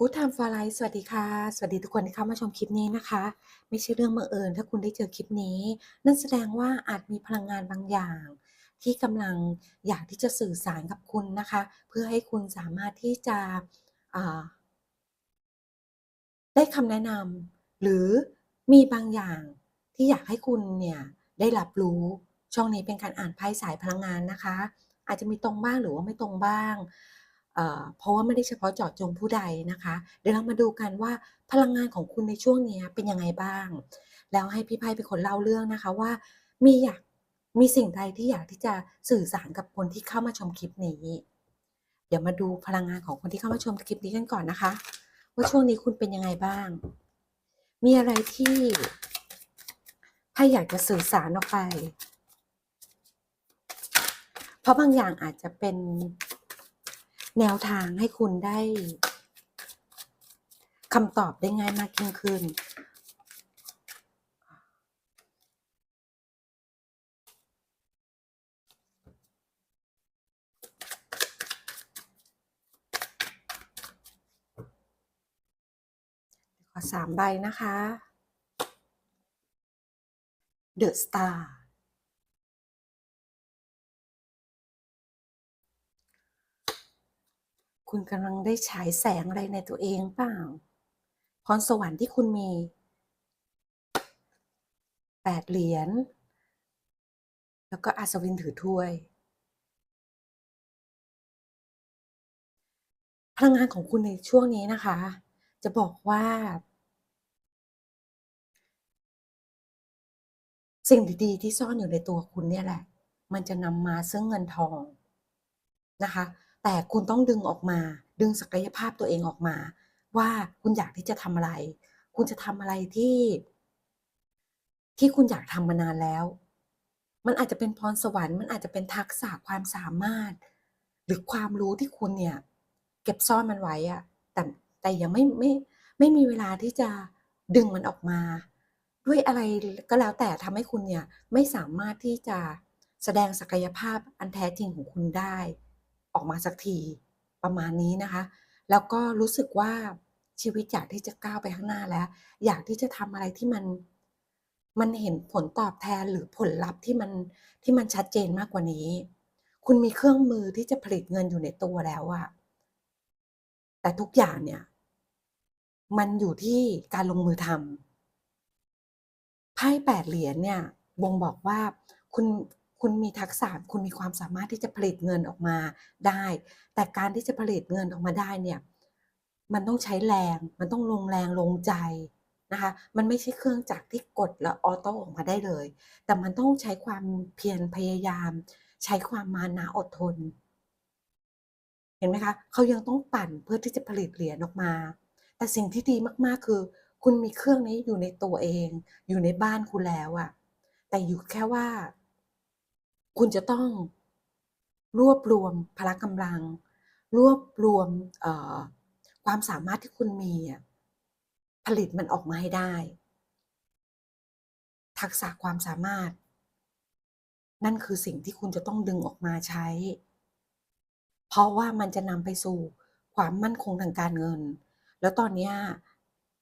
Good Time for Life สวัสดีค่ะ สวัสดีทุกคนที่เข้ามาชมคลิปนี้นะคะ ไม่ใช่เรื่องบังเอิญถ้าคุณได้เจอคลิปนี้ นั่นแสดงว่าอาจมีพลังงานบางอย่าง ที่กำลังอยากที่จะสื่อสารกับคุณนะคะ เพื่อให้คุณสามารถที่จะได้คำแนะนำหรือมีบางอย่างที่อยากให้คุณเนี่ยได้รับรู้ช่องนี้เป็นการอ่านไพ่สายพลังงานนะคะ อาจจะมีตรงบ้างหรือว่าไม่ตรงบ้าง เพราะว่าไม่ได้เฉพาะเจาะจงผู้ใดนะคะ เดี๋ยวเรามาดูกันว่าพลังงานของคุณในช่วงนี้เป็นยังไงบ้าง แล้วให้พี่ไพ่เป็นคนเล่าเรื่องนะคะว่า มีอยากมีสิ่งใดที่อยากที่จะสื่อสารกับคนที่เข้ามาชมคลิปนี้ เดี๋ยวมาดูพลังงานของคนที่เข้ามาชมคลิปนี้กันก่อนนะคะ ว่าช่วงนี้คุณเป็นยังไงบ้าง มีอะไรที่ไพ่อยากจะสื่อสารออกไป เพราะบางอย่างอาจจะเป็น แนวทางให้คุณได้คำตอบได้ง่ายมากยิ่งขึ้น ขอสามใบนะคะ The Star คุณกำลังได้ฉายแสงอะไรในตัวเองเปล่าพรสวรรค์ที่คุณมีแปดเหรียญ แล้วก็อัศวินถือถ้วย พลังงานของคุณในช่วงนี้นะคะ จะบอกว่า สิ่งดีๆที่ซ่อนอยู่ในตัวคุณเนี่ยแหละ มันจะนำมาซึ่งเงินทองนะคะ แต่คุณต้องดึงออกมา ดึงศักยภาพตัวเองออกมา ว่าคุณอยากที่จะทำอะไร คุณจะทำอะไรที่ ที่คุณอยากทำมานานแล้ว มันอาจจะเป็นพรสวรรค์มันอาจจะเป็นทักษะความสามารถ หรือความรู้ที่คุณเนี่ย เก็บซ่อนมันไว้อะแต่แต่ยังไม่ไม่ไม่มีเวลาที่จะดึงมันออกมา ด้วยอะไรก็แล้วแต่ทำให้คุณเนี่ยไม่สามารถที่จะแสดงศักยภาพอันแท้จริงของคุณได้ ออกมาสักทีประมาณนี้นะคะ แล้วก็รู้สึกว่าชีวิตอยากที่จะก้าวไปข้างหน้าแล้ว อยากที่จะทำอะไรที่มันมันเห็นผลตอบแทนหรือผลลัพธ์ที่มันที่มันชัดเจนมากกว่านี้ คุณมีเครื่องมือที่จะผลิตเงินอยู่ในตัวแล้วอะแต่ทุกอย่างเนี่ย มันอยู่ที่การลงมือทำไพ่แปดเหรียญเนี่ยบ่งบอกว่าคุณ คุณมีทักษะคุณมีความสามารถที่จะผลิตเงินออกมาได้ แต่การที่จะผลิตเงินออกมาได้เนี่ยมันต้องใช้แรง มันต้องลงแรงลงใจนะคะ มันไม่ใช่เครื่องจักรที่กดแล้วออโต้ออกมาได้เลย แต่มันต้องใช้ความเพียรพยายาม ใช้ความมานะอดทน เห็นไหมคะ เขายังต้องปั่นเพื่อที่จะผลิตเหรียญออกมา แต่สิ่งที่ดีมากๆคือ คุณมีเครื่องนี้อยู่ในตัวเอง อยู่ในบ้านคุณแล้วอะแต่อยู่แค่ว่า คุณจะต้องรวบรวมพละกำลัง รวบรวมความสามารถที่คุณมีอะผลิตมันออกมาให้ได้ ทักษะความสามารถ นั่นคือสิ่งที่คุณจะต้องดึงออกมาใช้ เพราะว่ามันจะนำไปสู่ความมั่นคงทางการเงิน แล้วตอนนี้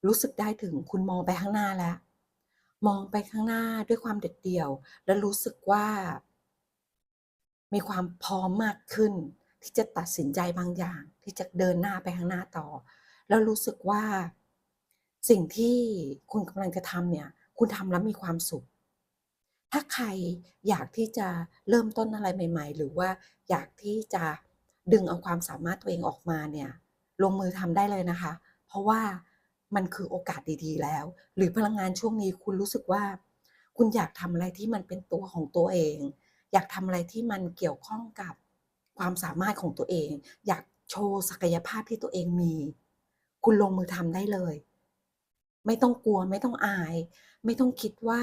รู้สึกได้ถึงคุณมองไปข้างหน้าแล้ว มองไปข้างหน้าด้วยความเด็ดเดี่ยว และรู้สึกว่า มีความพร้อมมากขึ้น ที่จะตัดสินใจบางอย่าง ที่จะเดินหน้าไปข้างหน้าต่อ แล้วรู้สึกว่าสิ่งที่คุณกำลังจะทำเนี่ย คุณทำแล้วมีความสุข ถ้าใครอยากที่จะเริ่มต้นอะไรใหม่ ๆ หรือว่าอยากที่จะดึงเอาความสามารถตัวเองออกมาเนี่ย ลงมือทำได้เลยนะคะ เพราะว่ามันคือโอกาสดีๆ แล้ว หรือพลังงานช่วงนี้คุณรู้สึกว่า คุณอยากทำอะไรที่มันเป็นตัวของตัวเอง อยากทำอะไรที่มันเกี่ยวข้องกับความสามารถของตัวเอง อยากโชว์ศักยภาพที่ตัวเองมี คุณลงมือทำได้เลย ไม่ต้องกลัวไม่ต้องอาย ไม่ต้องคิดว่า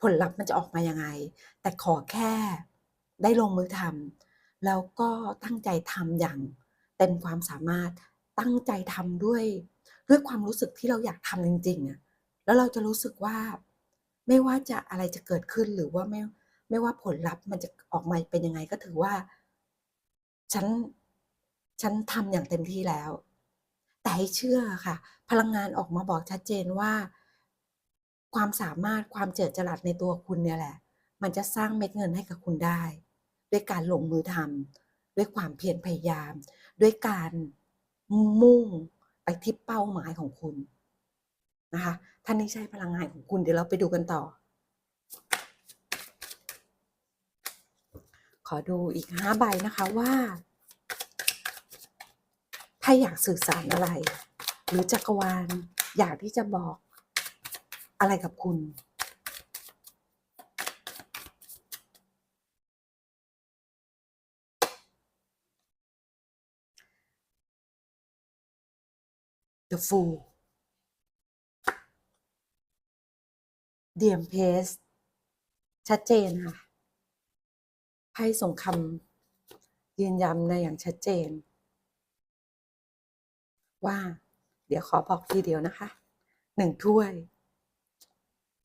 ผลลัพธ์มันจะออกมายังไง แต่ขอแค่ได้ลงมือทำแล้วก็ตั้งใจทำอย่างเต็มความสามารถตั้งใจทำด้วยด้วยความรู้สึกที่เราอยากทำจริงๆอะแล้วเราจะรู้สึกว่าไม่ว่าจะอะไรจะเกิดขึ้นหรือว่าไม่ ไม่ว่าผลลัพธ์มันจะออกมาเป็นยังไงก็ถือว่า ฉันฉันทำอย่างเต็มที่แล้ว แต่ให้เชื่อค่ะ พลังงานออกมาบอกชัดเจนว่า ความสามารถความเจิดจรัสในตัวคุณเนี่ยแหละ มันจะสร้างเม็ดเงินให้กับคุณได้ ด้วยการลงมือทำด้วยความเพียรพยายาม ด้วยการมุ่งไปที่เป้าหมายของคุณนะคะท่านนี้ใช่พลังงานของคุณเดี๋ยวเราไปดูกันต่อ ข อดูอีกห้าใบนะคะว่า ถ้าอยากสื่อสารอะไร หรือจักรวาลอยากที่จะบอกอะไรกับคุณ The Fool The Empress ชัดเจนค่ะ ไพ่สงคำยืนยันในอย่างชัดเจน ว่า เดี๋ยวขอบอกทีเดียวนะคะหนึ่งถ้วย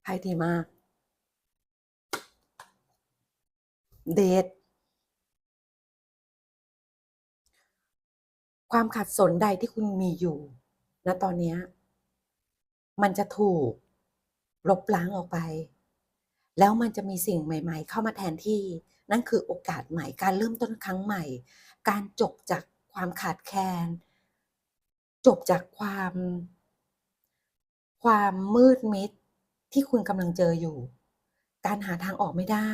ไพ่ดีมาก เดทความขัดสนใดที่คุณมีอยู่ณตอนนี้ มันจะถูกลบล้างออกไป แล้วมันจะมีสิ่งใหม่ ๆ เข้ามาแทนที่ นั่นคือโอกาสใหม่การเริ่มต้นครั้งใหม่ การจบจากความขาดแคลน จบจากความ ความมืดมิดที่คุณกำลังเจออยู่ การหาทางออกไม่ได้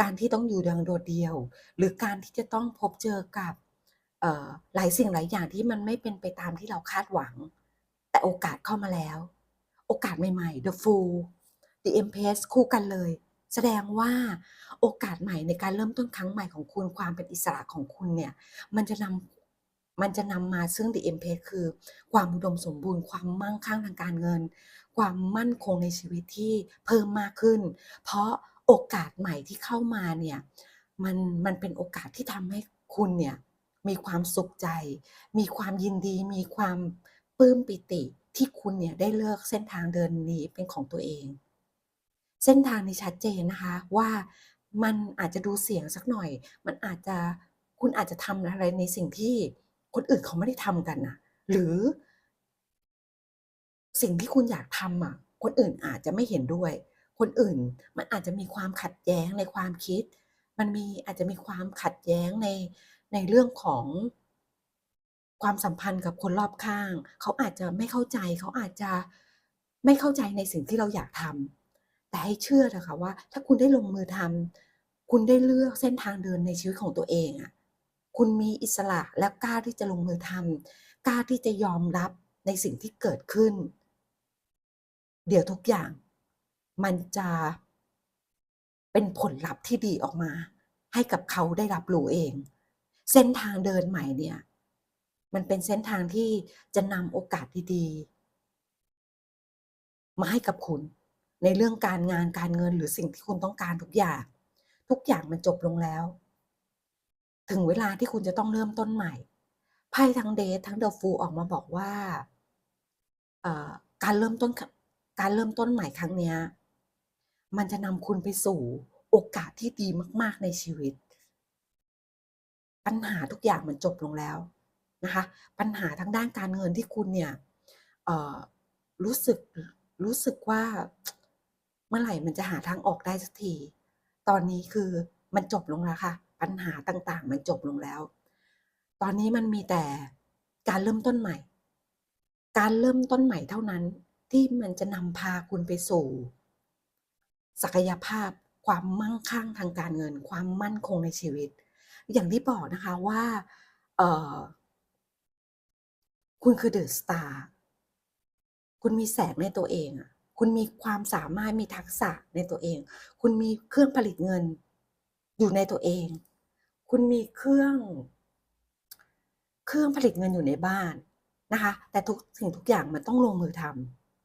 การที่ต้องอยู่อย่างโดดเดี่ยว หรือการที่จะต้องพบเจอกับหลายสิ่งหลายอย่างที่มันไม่เป็นไปตามที่เราคาดหวัง แต่โอกาสเข้ามาแล้ว โอกาสใหม่ๆ The Fool The Empress คู่กันเลย แสดงว่าโอกาสใหม่ในการเริ่มต้นครั้งใหม่ของคุณความเป็นอิสระของคุณเนี่ย มันจะนำมันจะนำมาซึ่ง The Empress คือ ความอุดมสมบูรณ์ความมั่งคั่งทางการเงิน ความมั่นคงในชีวิตที่เพิ่มมากขึ้น เพราะโอกาสใหม่ที่เข้ามาเนี่ยมันมันเป็นโอกาสที่ทำให้คุณเนี่ยมีความสุขใจ มีความยินดี มีความปลื้มปิติที่คุณเนี่ยได้เลือกเส้นทางเดินนี้เป็นของตัวเอง เส้นทางนี้ชัดเจนนะคะว่ามันอาจจะดูเสี่ยงสักหน่อย มันอาจจะคุณอาจจะทำอะไรในสิ่งที่คนอื่นเขาไม่ได้ทำกันน่ะหรือ สิ่งที่คุณอยากทำอะ คนอื่นอาจจะไม่เห็นด้วย คนอื่นมันอาจจะมีความขัดแย้งในความคิด มันมีอาจจะมีความขัดแย้งในในเรื่องของความสัมพันธ์กับคนรอบข้าง เขาอาจจะไม่เข้าใจ เขาอาจจะไม่เข้าใจในสิ่งที่เราอยากทำ แต่ให้เชื่อเถอะค่ะว่า ถ้าคุณได้ลงมือทำคุณได้เลือกเส้นทางเดินในชีวิตของตัวเองอะคุณมีอิสระและกล้าที่จะลงมือทำกล้าที่จะยอมรับในสิ่งที่เกิดขึ้น เดี๋ยวทุกอย่าง มันจะเป็นผลลัพธ์ที่ดีออกมา ให้กับเขาได้รับรู้เอง เส้นทางเดินใหม่เนี่ย มันเป็นเส้นทางที่จะนำโอกาสดีๆ มาให้กับคุณ ในเรื่องการงานการเงินหรือสิ่งที่คุณต้องการทุกอย่าง ทุกอย่างมันจบลงแล้ว ถึงเวลาที่คุณจะต้องเริ่มต้นใหม่ไพ่ทั้งเดททั้งเดอะฟูออกมาบอกว่าการเริ่มต้นการเริ่มต้นใหม่ครั้งนี้มันจะนำคุณไปสู่โอกาสที่ดีมาก ๆในชีวิต ปัญหาทุกอย่างมันจบลงแล้วนะคะ ปัญหาทางด้านการเงินที่คุณเนี่ยรู้สึกรู้สึกว่า เมื่อไหร่มันจะหาทางออกได้สักที ตอนนี้คือมันจบลงแล้วค่ะ ปัญหาต่างๆ มันจบลงแล้ว ตอนนี้มันมีแต่การเริ่มต้นใหม่ การเริ่มต้นใหม่เท่านั้นที่มันจะนำพาคุณไปสู่ ศักยภาพความมั่งคั่งทางการเงิน ความมั่นคงในชีวิต อย่างที่บอกนะคะว่าคุณคือเดอะสตาร์ คุณมีแสงในตัวเองอะ คุณมีความสามารถมีทักษะในตัวเอง คุณมีเครื่องผลิตเงินอยู่ในตัวเอง คุณมีเครื่อง เครื่องผลิตเงินอยู่ในบ้านนะคะ แต่ทุกสิ่งทุกอย่างมันต้องลงมือท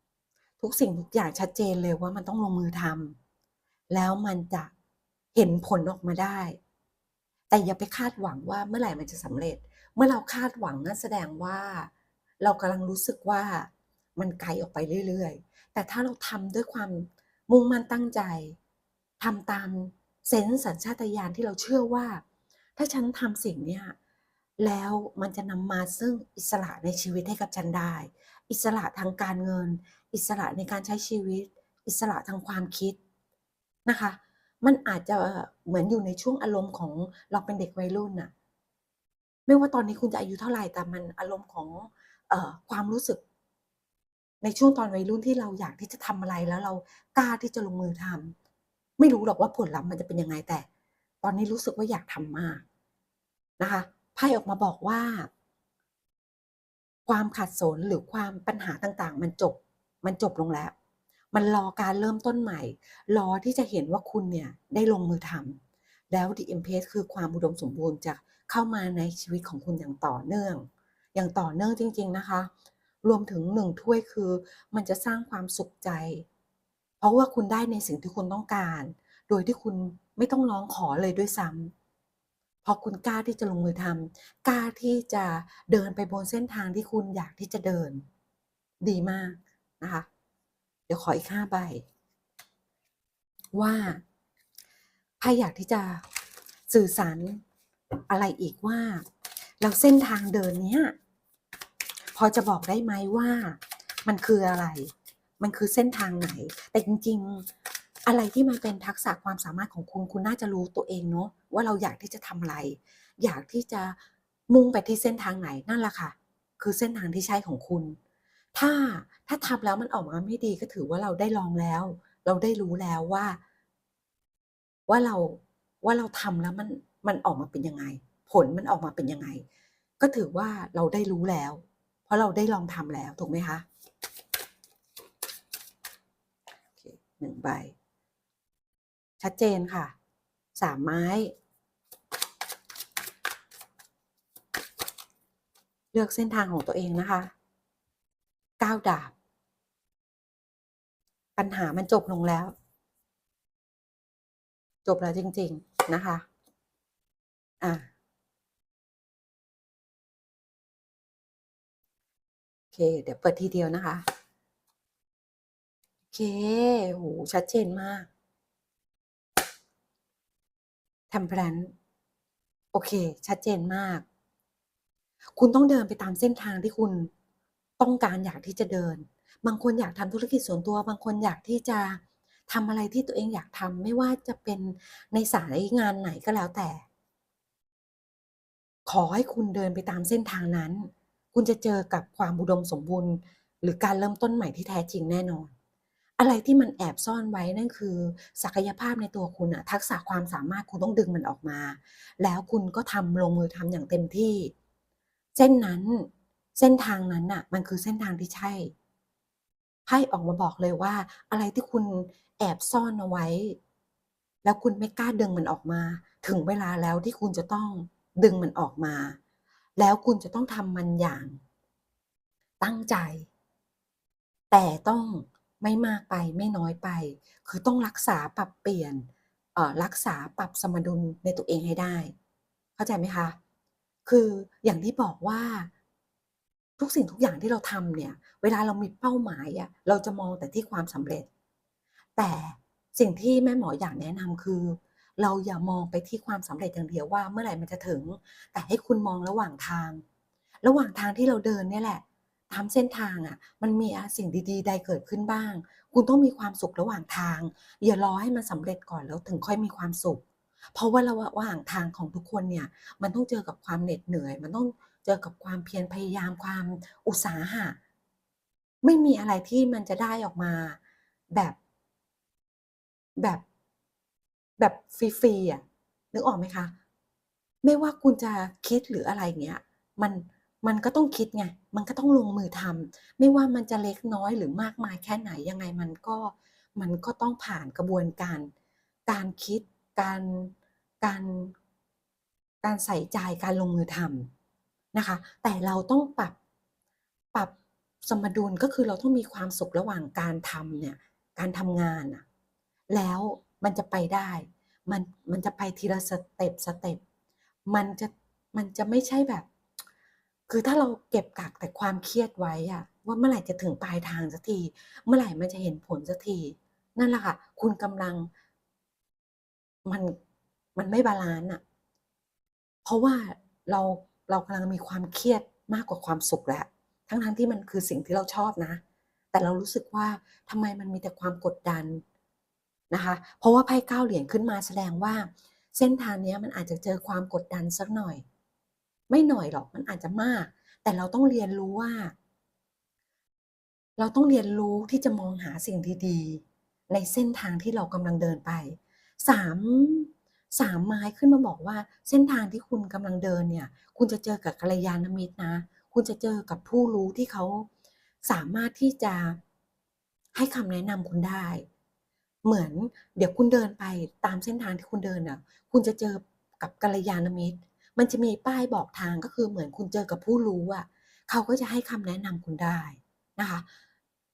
ำทุกสิ่งทุกอย่างชัดเจนเลยว่ามันต้องลงมือทำแล้วมันจะเห็นผลออกมาได้ แต่อย่าไปคาดหวังว่าเมื่อไหร่มันจะสำเร็จ เมื่อเราคาดหวังนั่นแสดงว่า เรากำลังรู้สึกว่า มันไกลออกไปเรื่อยๆ แต่ถ้าเราทำด้วยความมุ่งมั่นตั้งใจทำตามเซนส์สัญชาตญาณที่เราเชื่อว่า ถ้าฉันทำสิ่งเนี้ยแล้วมันจะนำมาซึ่งอิสระในชีวิตให้กับฉันได้ อิสระทางการเงิน อิสระในการใช้ชีวิต อิสระทางความคิดนะคะ มันอาจจะเหมือนอยู่ในช่วงอารมณ์ของเราเป็นเด็กวัยรุ่นน่ะ ไม่ว่าตอนนี้คุณจะอายุเท่าไหร่แต่มันอารมณ์ของออความรู้สึก ในช่วงตอนวัยรุ่นที่เราอยากที่จะทำอะไรแล้วเรากล้าที่จะลงมือทำไม่รู้หรอกว่าผลลัพธ์มันจะเป็นยังไงแต่ ตอนนี้รู้สึกว่าอยากทำมากนะคะไพ่ออกมาบอกว่า ความขัดสนหรือความปัญหาต่างๆ มันจบ มันจบลงแล้ว มันรอการเริ่มต้นใหม่ รอที่จะเห็นว่าคุณเนี่ยได้ลงมือทำแล้ว The Empress คือความอุดมสมบูรณ์จะเข้ามาในชีวิตของคุณอย่างต่อเนื่อง อย่างต่อเนื่องจริง ๆ นะคะ รวมถึง1ถ้วยคือ มันจะสร้างความสุขใจ เพราะว่าคุณได้ในสิ่งที่คุณต้องการ โดยที่คุณไม่ต้องร้องขอเลยด้วยซ้ำพราะคุณกล้าที่จะลงมือทำกล้าที่จะเดินไปบนเส้นทางที่คุณอยากที่จะเดิน ดีมากนะคะ เดี๋ยวขออีก5ใบ ว่าไพ่อยากที่จะสื่อสารอะไรอีกว่าแล้วเส้นทางเดินเนี้ย พอจะบอกได้ไหมว่ามันคืออะไร มันคือเส้นทางไหน แต่จริง ๆ อะไรที่มันเป็นทักษะความสามารถของคุณ คุณน่าจะรู้ตัวเองเนาะว่าเราอยากที่จะทำอะไร อยากที่จะมุ่งไปที่เส้นทางไหนนั่นแหละค่ะ คือเส้นทางที่ใช่ของคุณ ถ้าถ้าทำแล้วมันออกมาไม่ดีก็ถือว่าเราได้ลองแล้ว เราได้รู้แล้วว่า ว่าเราว่าเราทำแล้วมันมันออกมาเป็นยังไง ผลมันออกมาเป็นยังไง ก็ถือว่าเราได้รู้แล้ว เพราะเราได้ลองทำแล้วถูกไหมคะ?โอเค1ใบ ชัดเจนค่ะ3ไม้ เลือกเส้นทางของตัวเองนะคะ9ดาบ ปัญหามันจบลงแล้ว จบแล้วจริง ๆ นะคะ อ่า เค เดี๋ยวเปิดทีเดียวนะคะ โอเคโอ้โฮชัดเจนมาก Temperance โอเค ชัดเจนมาก คุณต้องเดินไปตามเส้นทางที่คุณต้องการอยากที่จะเดิน บางคนอยากทำธุรกิจส่วนตัว บางคนอยากที่จะทำอะไรที่ตัวเองอยากทำไม่ว่าจะเป็นในสายงานไหนก็แล้วแต่ ขอให้คุณเดินไปตามเส้นทางนั้น คุณจะเจอกับความอุดมสมบูรณ์ หรือการเริ่มต้นใหม่ที่แท้จริงแน่นอน อะไรที่มันแอบซ่อนไว้นั่นคือ ศักยภาพในตัวคุณนะทักษะความสามารถคุณต้องดึงมันออกมา แล้วคุณก็ทำลงมือทำอย่างเต็มที่ เส้นนั้นเส้นทางนั้นน่ะ มันคือเส้นทางที่ใช่ไพ่ออกมาบอกเลยว่า อะไรที่คุณแอบซ่อนเอาไว้ แล้วคุณไม่กล้าดึงมันออกมา ถึงเวลาแล้วที่คุณจะต้องดึงมันออกมา แล้วคุณจะต้องทำมันอย่าง ตั้งใจ แต่ต้องไม่มากไปไม่น้อยไป คือต้องรักษาปรับเปลี่ยนรักษาปรับสมดุลในตัวเองให้ได้ เข้าใจไหมคะ?คืออย่างที่บอกว่า ทุกสิ่งทุกอย่างที่เราทำเนี่ย เวลาเรามีเป้าหมายอะเราจะมองแต่ที่ความสำเร็จ แต่สิ่งที่แม่หมออยากแนะนำคือ เราอย่ามองไปที่ความสำเร็จอย่างเดียวว่าเมื่อไหร่มันจะถึง แต่ให้คุณมองระหว่างทาง ระหว่างทางที่เราเดินเนี่ยแหละตามเส้นทางอะมันมีอะสิ่งดีๆ ใดเกิดขึ้นบ้าง คุณต้องมีความสุขระหว่างทาง อย่ารอให้มันสำเร็จก่อนแล้วถึงค่อยมีความสุข เพราะว่าระหว่างทางของทุกคนเนี่ย มันต้องเจอกับความเหน็ดเหนื่อย มันต้องเจอกับความเพียรพยายามความอุตสาหะ ไม่มีอะไรที่มันจะได้ออกมาแบบแบบ แบบฟรีๆอะนึกออกไหมคะ?ไม่ว่าคุณจะคิดหรืออะไรอย่างเงี้ย มันมันก็ต้องคิดไง มันก็ต้องลงมือทำไม่ว่ามันจะเล็กน้อยหรือมากมายแค่ไหนยังไงมันก็มันก็ต้องผ่านกระบวนการ การคิดการการการใส่ใจการลงมือทำนะคะ แต่เราต้องปรับปรับสมดุลก็คือเราต้องมีความสุขระหว่างการทำเนี่ยการทำงานน่ะแล้ว มันจะไปได้ มันมันจะไปทีละสเต็ปสเต็ปมันจะมันจะไม่ใช่แบบ คือถ้าเราเก็บกักแต่ความเครียดไว้อะว่าเมื่อไหร่จะถึงปลายทางสักที เมื่อไหร่มันจะเห็นผลสักที นั่นแหละค่ะ คุณกำลัง มันมันไม่บาลันซ์น่ะเพราะว่าเราเรากำลังมีความเครียดมากกว่าความสุขแล้ว ทั้งที่มันคือสิ่งที่เราชอบนะ แต่เรารู้สึกว่าทำไมมันมีแต่ความกดดัน นะคะ เพราะว่าไพ่เก้าเหรียญขึ้นมาแสดงว่า เส้นทางนี้มันอาจจะเจอความกดดันสักหน่อย ไม่หน่อยหรอกมันอาจจะมาก แต่เราต้องเรียนรู้ว่า เราต้องเรียนรู้ที่จะมองหาสิ่งดีๆ ในเส้นทางที่เรากำลังเดินไปสามสามไม้ขึ้นมาบอกว่าเส้นทางที่คุณกำลังเดินเนี่ย คุณจะเจอกับกัลยาณมิตรนะ คุณจะเจอกับผู้รู้ที่เขาสามารถที่จะให้คำแนะนำคุณได้ เหมือนเดี๋ยวคุณเดินไปตามเส้นทางที่คุณเดินน่ะ คุณจะเจอกับกัลยาณมิตร มันจะมีป้ายบอกทางก็คือเหมือนคุณเจอกับผู้รู้อะเขาก็จะให้คำแนะนำคุณได้นะคะ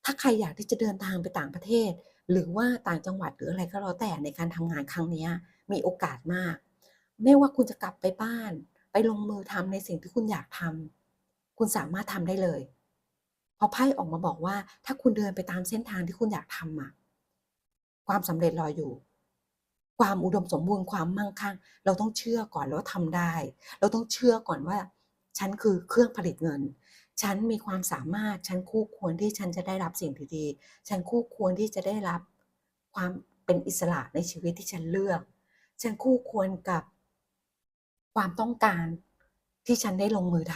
ถ้าใครอยากที่จะเดินทางไปต่างประเทศ หรือว่าต่างจังหวัดหรืออะไรก็แล้วแต่ในการทำงานครั้งนี้มีโอกาสมาก ไม่ว่าคุณจะกลับไปบ้าน ไปลงมือทำในสิ่งที่คุณอยากทำคุณสามารถทำได้เลยพราะไพ่ออกมาบอกว่าถ้าคุณเดินไปตามเส้นทางที่คุณอยากทำอะ ความสำเร็จรออยู่ ความอุดมสมบูรณ์ความมั่งคั่ง เราต้องเชื่อก่อนแล้วว่าทำได้ เราต้องเชื่อก่อนว่า ฉันคือเครื่องผลิตเงิน ฉันมีความสามารถ ฉันคู่ควรที่ฉันจะได้รับสิ่งดีๆ ฉันคู่ควรที่จะได้รับความเป็นอิสระในชีวิตที่ฉันเลือก ฉันคู่ควรกับความต้องการที่ฉันได้ลงมือท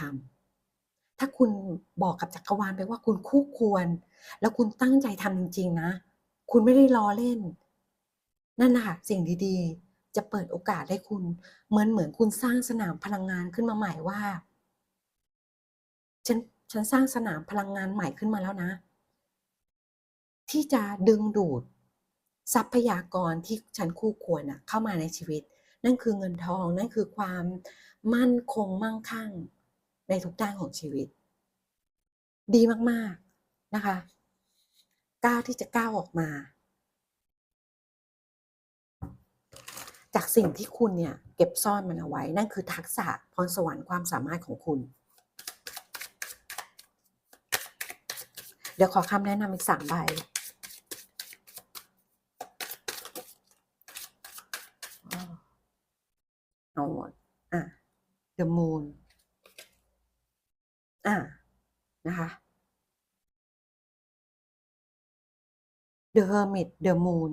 ำถ้าคุณบอกกับจักรวาลไปว่าคุณคู่ควร แล้วคุณตั้งใจทำจริง ๆ นะ คุณไม่ได้ล้อเล่น นั่นน่ะสิ่งดีๆ จะเปิดโอกาสให้คุณ เหมือนเหมือนคุณสร้างสนามพลังงานขึ้นมาใหม่ว่า ฉันฉันสร้างสนามพลังงานใหม่ขึ้นมาแล้วนะ ที่จะดึงดูด ทรัพยากรที่ฉันคู่ควรน่ะเข้ามาในชีวิต นั่นคือเงินทองนั่นคือความมั่นคงมั่งคั่ง ในทุกด้านของชีวิต ดีมากๆนะคะ ก้าวที่จะก้าวออกมา จากสิ่งที่คุณเนี่ยเก็บซ่อนมันเอาไว้ นั่นคือทักษะพรสวรรค์ความสามารถของคุณ เดี๋ยวขอคำแนะนำอีกสามใบเอาหมดอะ The Moon อะนะคะ The Hermit The Moon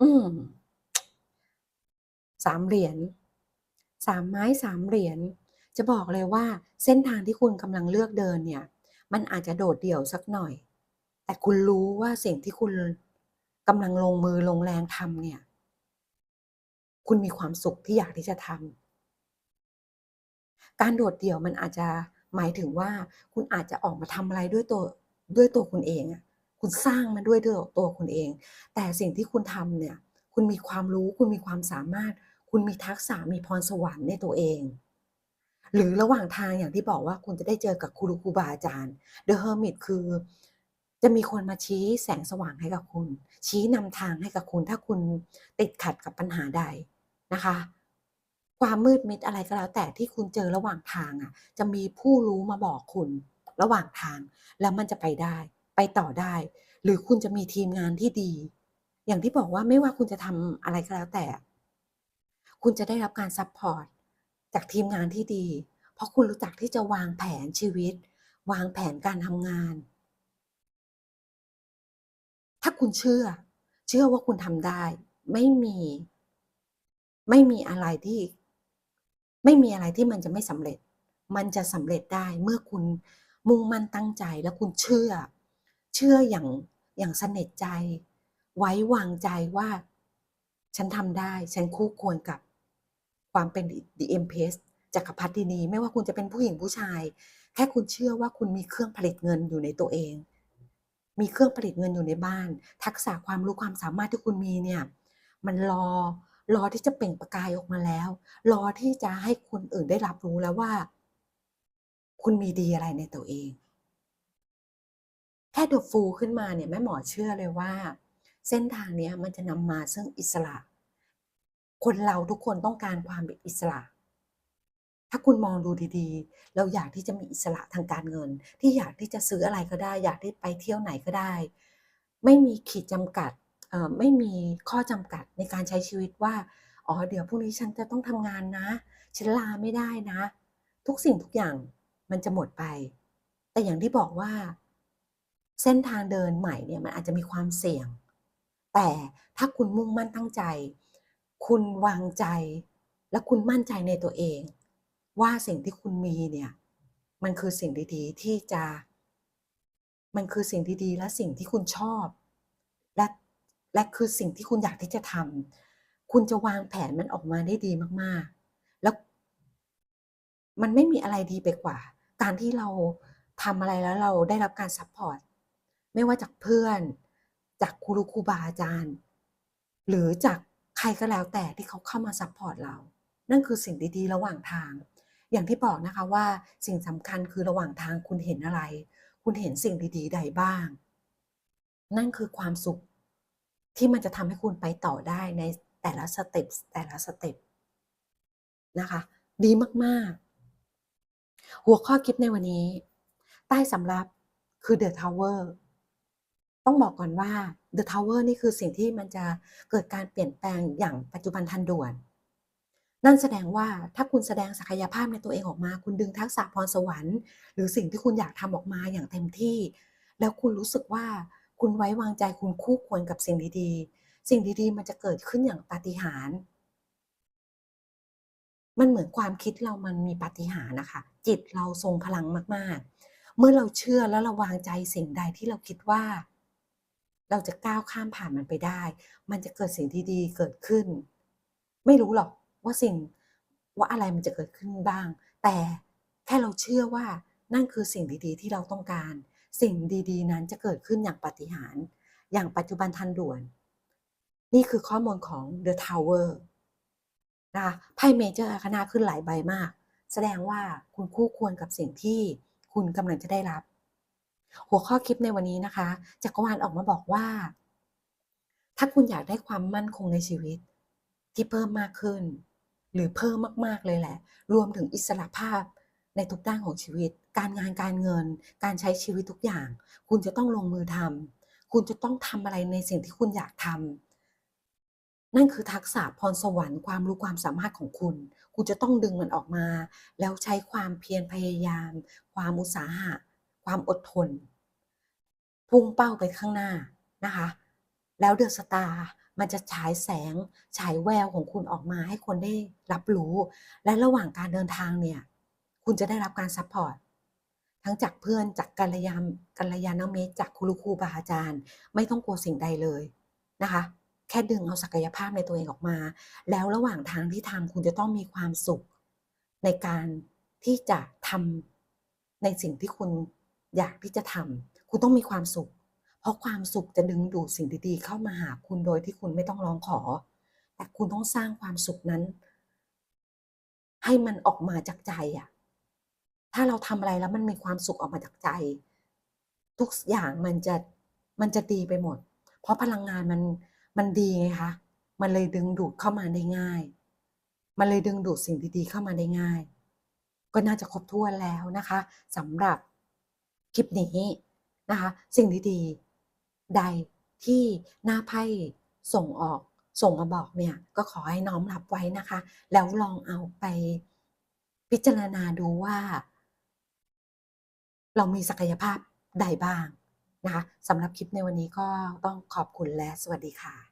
อืมสามเหรียญสามไม้สามเหรียญจะบอกเลยว่าเส้นทางที่คุณกำลังเลือกเดินเนี่ย มันอาจจะโดดเดี่ยวสักหน่อย แต่คุณรู้ว่าสิ่งที่คุณกำลังลงมือลงแรงทำเนี่ย คุณมีความสุขที่อยากที่จะทำการโดดเดี่ยวมันอาจจะ หมายถึงว่าคุณอาจจะออกมาทำอะไรด้วยตัวด้วยตัวคุณเองอะคุณสร้างมันด้วยด้วยตัวคุณเอง แต่สิ่งที่คุณทำเนี่ยคุณมีความรู้คุณมีความสามารถ คุณมีทักษะมีพรสวรรค์ในตัวเอง หรือระหว่างทางอย่างที่บอกว่าคุณจะได้เจอกับครูครูบาอาจารย์ The Hermit คือจะมีคนมาชี้แสงสว่างให้กับคุณ ชี้นำทางให้กับคุณถ้าคุณติดขัดกับปัญหาใดนะคะ ความมืดมิดอะไรก็แล้ว แต่ที่คุณเจอระหว่างทางอะ จะมีผู้รู้มาบอกคุณระหว่างทาง แล้วมันจะไปได้ ไปต่อได้ หรือคุณจะมีทีมงานที่ดี อย่างที่บอกว่าไม่ว่าคุณจะทำอะไรก็แล้วแต่ คุณจะได้รับการซัปพอร์ตจากทีมงานที่ดี เพราะคุณรู้จักที่จะวางแผนชีวิต วางแผนการทำงาน ถ้าคุณเชื่อ เชื่อว่าคุณทำได้ ไม่มี ไม่มีอะไรที่ ไม่มีอะไรที่มันจะไม่สำเร็จ มันจะสำเร็จได้เมื่อคุณมุ่งมั่นตั้งใจและคุณเชื่อ เชื่ออย่างอย่างสนิทใจ ไว้วางใจว่า ฉันทำได้ ฉันคู่ควรกับความเป็น The Empress จักรพรรดินี ไม่ว่าคุณจะเป็นผู้หญิงผู้ชาย แค่คุณเชื่อว่าคุณมีเครื่องผลิตเงินอยู่ในตัวเอง มีเครื่องผลิตเงินอยู่ในบ้าน ทักษะความรู้ความสามารถที่คุณมีเนี่ย มันรอ รอที่จะเปล่งประกายออกมาแล้ว รอที่จะให้คนอื่นได้รับรู้แล้วว่า คุณมีดีอะไรในตัวเอง แค่ The Fool ขึ้นมาเนี่ยแม่หมอเชื่อเลยว่า เส้นทางนี้มันจะนำมาซึ่งอิสระ คนเราทุกคนต้องการความเป็นอิสระถ้าคุณมองดูดีๆ เราอยากที่จะมีอิสระทางการเงิน ที่อยากที่จะซื้ออะไรก็ได้ อยากที่ไปเที่ยวไหนก็ได้ ไม่มีขีดจำกัด ไม่มีข้อจำกัดในการใช้ชีวิตว่า อ๋อ เดี๋ยวพรุ่งนี้ฉันจะต้องทำงานนะ ฉันลาไม่ได้นะ ทุกสิ่งทุกอย่างมันจะหมดไป แต่อย่างที่บอกว่า เส้นทางเดินใหม่เนี่ยมันอาจจะมีความเสี่ยง แต่ถ้าคุณมุ่งมั่นตั้งใจ คุณวางใจ และคุณมั่นใจในตัวเอง ว่าสิ่งที่คุณมีเนี่ย มันคือสิ่งดีๆ ที่จะ มันคือสิ่งดีๆ และสิ่งที่คุณชอบ และคือสิ่งที่คุณอยากที่จะทำคุณจะวางแผนมันออกมาได้ดีมากๆ แล้วมันไม่มีอะไรดีไปกว่า การที่เราทำอะไรแล้วเราได้รับการซัปพอร์ตไม่ว่าจากเพื่อน จากครูครูบาอาจารย์ หรือจากใครก็แล้วแต่ที่เขาเข้ามาซัปพอร์ตเรา นั่นคือสิ่งดีๆ ระหว่างทาง อย่างที่บอกนะคะว่าสิ่งสำคัญคือระหว่างทางคุณเห็นอะไร คุณเห็นสิ่งดีๆ ใดบ้าง นั่นคือความสุข ที่มันจะทำให้คุณไปต่อได้ในแต่ละสเต็ปแต่ละสเต็ปนะคะ ดีมาก ๆ หัวข้อคลิปในวันนี้ ใต้สำรับคือ The Tower ต้องบอกก่อนว่า The Tower นี่คือสิ่งที่มันจะเกิดการเปลี่ยนแปลงอย่างปัจจุบันทันด่วน นั่นแสดงว่าถ้าคุณแสดงศักยภาพในตัวเองออกมา คุณดึงทักษะพรสวรรค์ หรือสิ่งที่คุณอยากทำออกมาอย่างเต็มที่ แล้วคุณรู้สึกว่า คุณไว้วางใจคุณคู่ควรกับสิ่งดีๆ สิ่งดีๆ มันจะเกิดขึ้นอย่างปาฏิหาริย์มันเหมือนความคิดเรามันมีปาฏิหาริย์นะคะ จิตเราทรงพลังมากๆ เมื่อเราเชื่อแล้วเราวางใจสิ่งใดที่เราคิดว่า เราจะก้าวข้ามผ่านมันไปได้ มันจะเกิดสิ่งดีๆเกิดขึ้น ไม่รู้หรอกว่าสิ่งว่าอะไรมันจะเกิดขึ้นบ้าง แต่แค่เราเชื่อว่านั่นคือสิ่งดีๆที่เราต้องการ สิ่งดีๆ นั้นจะเกิดขึ้นอย่างปาฏิหาริย์อย่างปัจจุบันทันด่วน นี่คือข้อมูลของ The Tower นะคะไพ่ Major Arcana ขึ้นหลายใบมาก แสดงว่าคุณคู่ควรกับสิ่งที่คุณกำลังจะได้รับ หัวข้อคลิปในวันนี้นะคะจักรวาลออกมาบอกว่า ถ้าคุณอยากได้ความมั่นคงในชีวิต ที่เพิ่มมากขึ้น หรือเพิ่มมากๆเลยแหละ รวมถึงอิสรภาพ ในทุกด้านของชีวิต การงานการเงิน การใช้ชีวิตทุกอย่าง คุณจะต้องลงมือทำคุณจะต้องทำอะไรในสิ่งที่คุณอยากทำนั่นคือทักษะพรสวรรค์ความรู้ความสามารถของคุณ คุณจะต้องดึงมันออกมา แล้วใช้ความเพียรพยายาม ความอุตสาหะ ความอดทน พุ่งเป้าไปข้างหน้านะคะ แล้ว The Star มันจะฉายแสงฉายแววของคุณออกมาให้คนได้รับรู้ และระหว่างการเดินทางเนี่ย คุณจะได้รับการซัปพอร์ตทั้งจากเพื่อนจากกัลยามกัลยาณมิตรจากครูครูบาอาจารย์ ไม่ต้องกลัวสิ่งใดเลยนะคะ แค่ดึงเอาศักยภาพในตัวเองออกมา แล้วระหว่างทางที่ทำคุณจะต้องมีความสุข ในการที่จะทำในสิ่งที่คุณอยากที่จะทำคุณต้องมีความสุข เพราะความสุขจะดึงดูดสิ่งดีๆเข้ามาหาคุณโดยที่คุณไม่ต้องร้องขอ แต่คุณต้องสร้างความสุขนั้น ให้มันออกมาจากใจอะ ถ้าเราทำอะไรแล้วมันมีความสุขออกมาจากใจ ทุกอย่างมันจะมันจะดีไปหมด เพราะพลังงานมันมันดีไงคะมันเลยดึงดูดเข้ามาได้ง่าย มันเลยดึงดูดสิ่งดีๆเข้ามาได้ง่าย ก็น่าจะครบถ้วนแล้วนะคะสำหรับคลิปนี้นะคะ สิ่งดีๆใดที่หน้าไพ่ส่งออกส่งมาบอกเนี่ยก็ขอให้น้อมรับไว้นะคะ แล้วลองเอาไปพิจารณาดูว่า เรามีศักยภาพใดบ้างนะคะสำหรับคลิปในวันนี้ก็ต้องขอบคุณและสวัสดีค่ะ